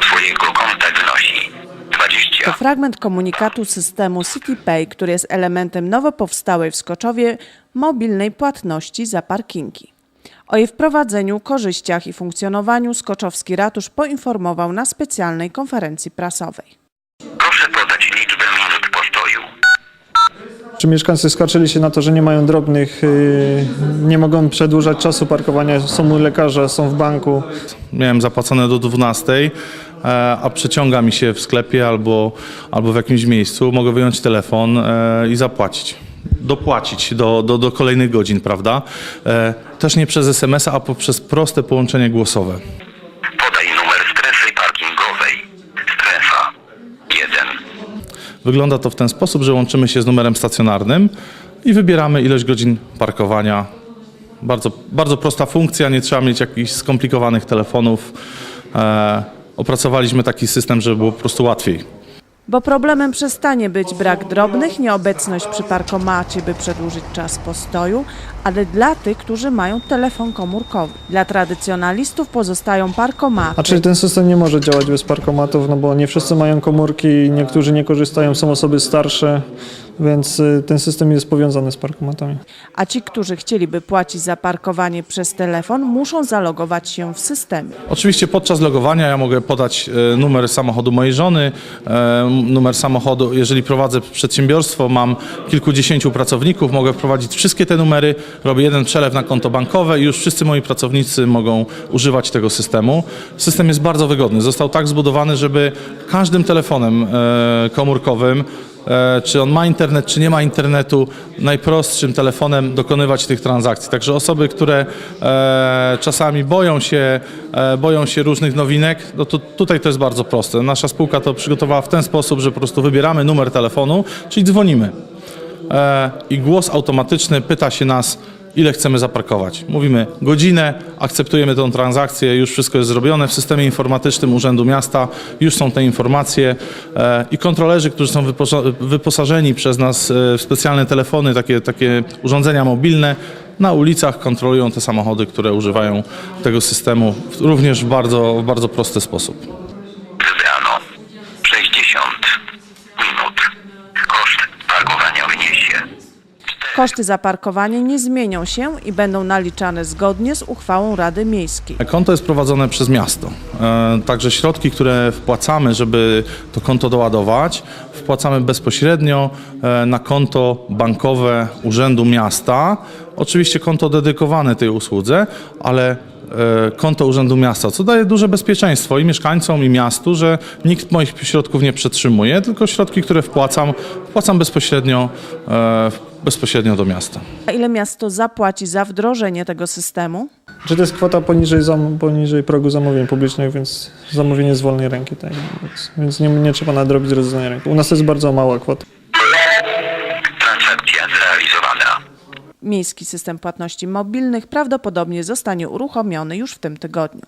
twojego konta wynosi 20. To fragment komunikatu systemu CityPay, który jest elementem nowo powstałej w Skoczowie mobilnej płatności za parkingi. O jej wprowadzeniu, korzyściach i funkcjonowaniu Skoczowski Ratusz poinformował na specjalnej konferencji prasowej. Proszę podać liczbę minut postoju. Czy mieszkańcy skarżyli się na to, że nie mają drobnych, yy, nie mogą przedłużać czasu parkowania, są u lekarza, są w banku. miałem zapłacone do 12, e, a przeciąga mi się w sklepie albo, albo w jakimś miejscu, mogę wyjąć telefon e, i zapłacić. Dopłacić do, do, do kolejnych godzin, prawda? E, Też nie przez SMS-a, a poprzez proste połączenie głosowe. Wygląda to w ten sposób, że łączymy się z numerem stacjonarnym i wybieramy ilość godzin parkowania. Bardzo, bardzo prosta funkcja, nie trzeba mieć jakichś skomplikowanych telefonów. E, opracowaliśmy taki system, żeby było po prostu łatwiej. Bo problemem przestanie być brak drobnych, nieobecność przy parkomacie, by przedłużyć czas postoju, ale dla tych, którzy mają telefon komórkowy. Dla tradycjonalistów pozostają parkomaty. A czyli ten system nie może działać bez parkomatów, no bo nie wszyscy mają komórki, niektórzy nie korzystają, są osoby starsze, więc y, ten system jest powiązany z parkomatami. A ci, którzy chcieliby płacić za parkowanie przez telefon, muszą zalogować się w systemie. Oczywiście podczas logowania ja mogę podać e, numer samochodu mojej żony, e, numer samochodu, jeżeli prowadzę przedsiębiorstwo, mam kilkudziesięciu pracowników, mogę wprowadzić wszystkie te numery, robię jeden przelew na konto bankowe i już wszyscy moi pracownicy mogą używać tego systemu. System jest bardzo wygodny. Został tak zbudowany, żeby każdym telefonem komórkowym czy on ma internet, czy nie ma internetu, najprostszym telefonem dokonywać tych transakcji. Także osoby, które e, czasami boją się, e, boją się różnych nowinek, no to tutaj to jest bardzo proste. Nasza spółka to przygotowała w ten sposób, że po prostu wybieramy numer telefonu, czyli dzwonimy. E, I głos automatyczny pyta się nas, ile chcemy zaparkować. Mówimy godzinę, akceptujemy tę transakcję, już wszystko jest zrobione. W systemie informatycznym Urzędu Miasta już są te informacje e, i kontrolerzy, którzy są wyposa- wyposażeni przez nas e, w specjalne telefony, takie, takie urządzenia mobilne, na ulicach kontrolują te samochody, które używają tego systemu również w bardzo, w bardzo prosty sposób. Koszty za parkowanie nie zmienią się i będą naliczane zgodnie z uchwałą Rady Miejskiej. Konto jest prowadzone przez miasto. E, Także środki, które wpłacamy, żeby to konto doładować, wpłacamy bezpośrednio e, na konto bankowe Urzędu Miasta. Oczywiście konto dedykowane tej usłudze, ale konto Urzędu Miasta, co daje duże bezpieczeństwo i mieszkańcom, i miastu, że nikt moich środków nie przetrzymuje, tylko środki, które wpłacam, wpłacam bezpośrednio, e, bezpośrednio do miasta. A ile miasto zapłaci za wdrożenie tego systemu? Czy to jest kwota poniżej, zam, poniżej progu zamówień publicznych, więc zamówienie z wolnej ręki, tak, więc, więc nie, nie trzeba nadrobić z ręki. U nas to jest bardzo mała kwota. Transakcja zrealizowana. Miejski system płatności mobilnych prawdopodobnie zostanie uruchomiony już w tym tygodniu.